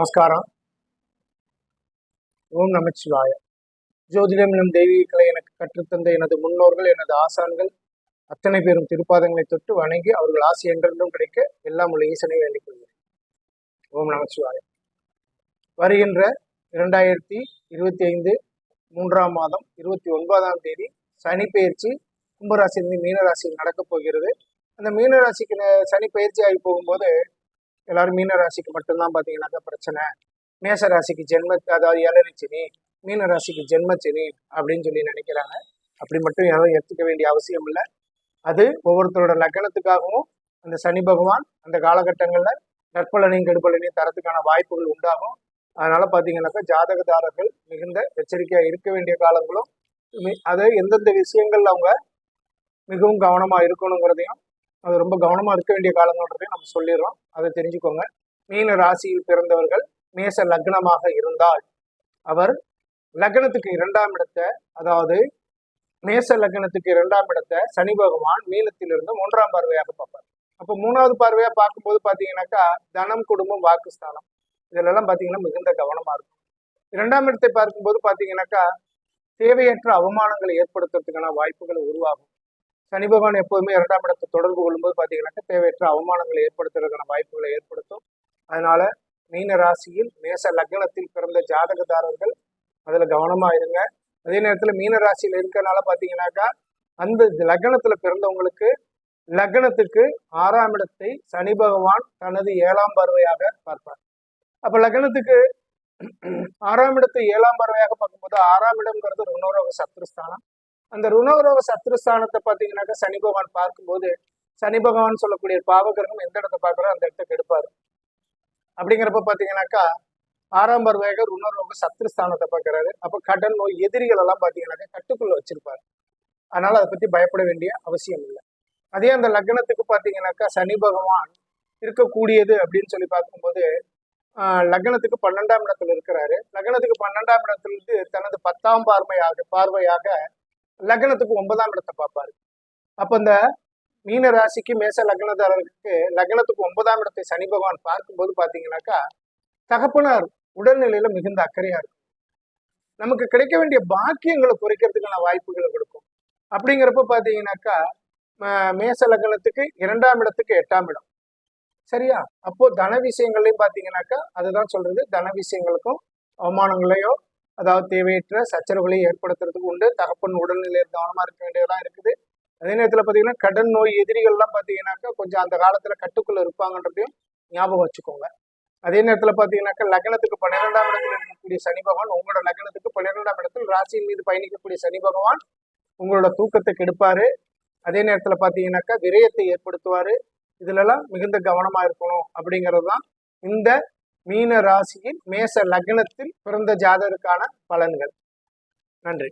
நமஸ்காரம். ஓம் நமச்சிவாய. ஜோதிடம் எனும் தெய்வீக எனக்கு கற்றுத்தந்த எனது முன்னோர்கள் எனது ஆசான்கள் அத்தனை பேரும் திருப்பாதங்களை தொட்டு வணங்கி அவர்கள் ஆசை என்றென்றும் கிடைக்க எல்லாம் உள்ள ஈசனை வேண்டிக் கொள்கிறேன். ஓம் நமச்சிவாய. வருகின்ற இரண்டாயிரத்தி இருபத்தி ஐந்து மூன்றாம் மாதம் இருபத்தி ஒன்பதாம் தேதி சனி பயிற்சி கும்பராசியிலிருந்து மீனராசியில் நடக்கப் போகிறது. அந்த மீனராசிக்கு சனி பயிற்சி ஆகி போகும்போது எல்லாரும் மீன ராசிக்கு மட்டும்தான் பார்த்தீங்கன்னாக்கா பிரச்சனை. மேச ராசிக்கு ஜென்ம அதாவது ஏழரை மீன ராசிக்கு ஜென்ம அப்படின்னு சொல்லி நினைக்கிறாங்க. அப்படி மட்டும் யாரும் எடுத்துக்க வேண்டிய அவசியம் இல்லை. அது ஒவ்வொருத்தரோட லக்கணத்துக்காகவும் அந்த சனி பகவான் அந்த காலகட்டங்களில் நற்பலனையும் கெடுபலனையும் தரத்துக்கான வாய்ப்புகள் உண்டாகும். அதனால பார்த்தீங்கன்னாக்கா ஜாதகதாரர்கள் மிகுந்த எச்சரிக்கையாக இருக்க வேண்டிய காலங்களும் அதை எந்தெந்த விஷயங்கள்ல அவங்க மிகவும் கவனமாக இருக்கணுங்கிறதையும் அது ரொம்ப கவனமாக இருக்க வேண்டிய காலங்கள்ன்றதையும் நம்ம சொல்லிடுறோம். அதை தெரிஞ்சுக்கோங்க. மீன ராசியில் பிறந்தவர்கள் மேச லக்னமாக இருந்தால் அவர் லக்னத்துக்கு இரண்டாம் இடத்தை அதாவது மேச லக்னத்துக்கு இரண்டாம் இடத்தை சனி பகவான் மீனத்திலிருந்து மூன்றாம் பார்வையாக பார்ப்பார். அப்போ மூணாவது பார்வையாக பார்க்கும்போது பார்த்தீங்கன்னாக்கா தனம் குடும்பம் வாக்குஸ்தானம் இதிலெல்லாம் பார்த்தீங்கன்னா மிகுந்த கவனமாக இருக்கும். இரண்டாம் இடத்தை பார்க்கும்போது பார்த்தீங்கன்னாக்கா தேவையற்ற அவமானங்களை ஏற்படுத்துறதுக்கான வாய்ப்புகள் உருவாகும். சனி பகவான் எப்போதுமே இரண்டாம் இடத்தை தொடர்பு கொள்ளும்போது பார்த்தீங்கன்னா தேவையற்ற அவமானங்களை ஏற்படுத்துறதுக்கான வாய்ப்புகளை ஏற்படுத்தும். அதனால மீன ராசியில் மேச லக்னத்தில் பிறந்த ஜாதகதாரர்கள் அதில் கவனமாக இருங்க. அதே நேரத்தில் மீன ராசியில் இருக்கிறனால பார்த்தீங்கன்னாக்கா அந்த லக்னத்தில் பிறந்தவங்களுக்கு லக்னத்துக்கு ஆறாம் இடத்தை சனி பகவான் தனது ஏழாம் பார்வையாக பார்ப்பார். அப்ப லக்னத்துக்கு ஆறாம் இடத்தை ஏழாம் பார்வையாக பார்க்கும்போது ஆறாம் இடம்ங்கிறது ருணரோக சத்ருஸ்தானம் அந்த ருணரோக சத்ருஸ்தானத்தை பார்த்தீங்கன்னாக்கா சனி பகவான் பார்க்கும்போது சனி பகவான் சொல்லக்கூடிய பாவகிரகம் எந்த இடத்த பார்க்குறோ அந்த இடத்த கெடுப்பார் அப்படிங்கிறப்ப பார்த்தீங்கன்னாக்கா ஆறாம் பார்வையாக ருணரோக சத்ருஸ்தானத்தை பார்க்குறாரு. அப்போ கடன் நோய் எதிரிகள் எல்லாம் பார்த்தீங்கன்னாக்கா கட்டுக்குள்ளே வச்சிருப்பார். அதனால் அதை பற்றி பயப்பட வேண்டிய அவசியம் இல்லை. அதே அந்த லக்னத்துக்கு பார்த்தீங்கன்னாக்கா சனி பகவான் இருக்கக்கூடியது அப்படின்னு சொல்லி பார்க்கும்போது லக்னத்துக்கு பன்னெண்டாம் இடத்துல இருக்கிறாரு. லக்னத்துக்கு பன்னெண்டாம் இடத்துல இருந்து தனது பத்தாம் பார்வையாக பார்வையாக லக்னத்துக்கு ஒன்பதாம் இடத்தை பார்ப்பாரு. அப்ப இந்த மீன ராசிக்கு மேச லக்னதாரர்களுக்கு லக்னத்துக்கு ஒன்பதாம் இடத்தை சனி பகவான் பார்க்கும்போது பாத்தீங்கன்னாக்கா தகப்பனார் உடல்நிலையில மிகுந்த அக்கறையா இருக்கும். நமக்கு கிடைக்க வேண்டிய பாக்கியங்களை குறைக்கிறதுக்கான வாய்ப்புகளை கொடுக்கும். அப்படிங்கிறப்ப பாத்தீங்கன்னாக்கா மேச லக்னத்துக்கு இரண்டாம் இடத்துக்கு எட்டாம் இடம். சரியா? அப்போ தன விஷயங்கள்லையும் பாத்தீங்கன்னாக்கா அதுதான் சொல்றது. தன விஷயங்களுக்கும் அவமானங்களையோ அதாவது தேவையற்ற சச்சரவுகளை ஏற்படுத்துறதுக்கு உண்டு. தகப்பன் உடல்நிலையில் கவனமாக இருக்க வேண்டியதெல்லாம் இருக்குது. அதே நேரத்தில் பார்த்தீங்கன்னா கடன் நோய் எதிரிகள்லாம் பார்த்தீங்கன்னாக்கா கொஞ்சம் அந்த காலத்தில் கட்டுக்குள்ளே இருப்பாங்கன்றதையும் ஞாபகம் வச்சுக்கோங்க. அதே நேரத்தில் பார்த்தீங்கன்னாக்கா லக்னத்துக்கு பன்னிரெண்டாம் இடத்தில் இருக்கக்கூடிய சனி பகவான் உங்களோட லக்னத்துக்கு பன்னிரெண்டாம் இடத்தில் ராசியின் மீது பயணிக்கக்கூடிய சனி பகவான் உங்களோட தூக்கத்தை கெடுப்பார். அதே நேரத்தில் பார்த்தீங்கன்னாக்கா விரயத்தை ஏற்படுத்துவார். இதுலலாம் மிகுந்த கவனமாக இருக்கணும் அப்படிங்கிறது தான் இந்த மீன ராசியின் மேச லக்னத்தில் பிறந்த ஜாதகருக்கான பலன்கள். நன்றி.